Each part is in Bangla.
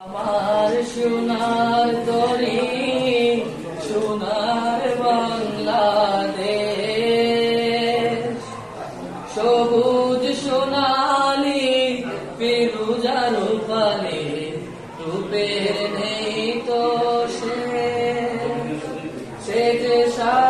আমার সোনার তরি সোনার বাংলাদেশ। সবুজ সোনালি ফিরুজা রূপালি, রূপের নেই তো সে। সে যে সাত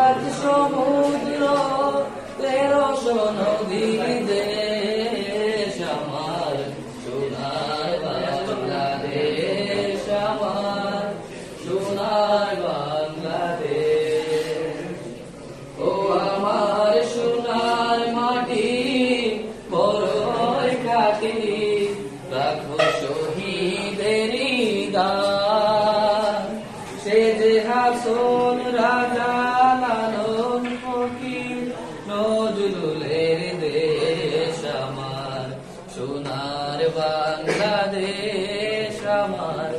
হাসন রাজা লালন ফকির নজরুলের দেশ আমার। সোনার বাংলাদেশ আমার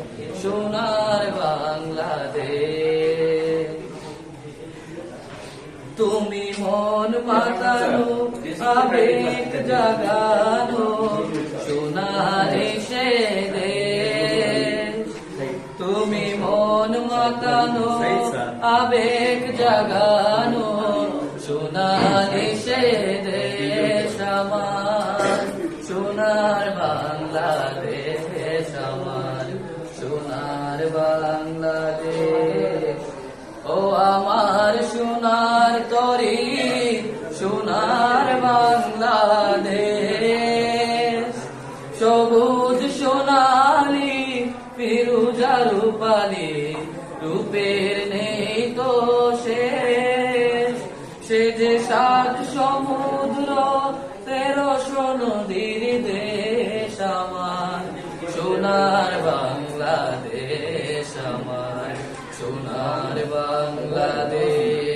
সোনার বাংলাদেশ। তুমি মন মাতানো আবেগ জাগানো। তুমি মন মাতানো, আবেগ জাগানো, সোনারে সে দেশ আমার সোনার বাংলাদেশ আমার সোনার বাংলাদেশ। ও আমার সোনার তরি রূপালি, রূপের নেই তো শেষ। সে যে সাত সমুদ্র, তেরোশো নদীর দেশ আমার। সোনার বাংলাদেশ আমার, সোনার বাংলাদেশ।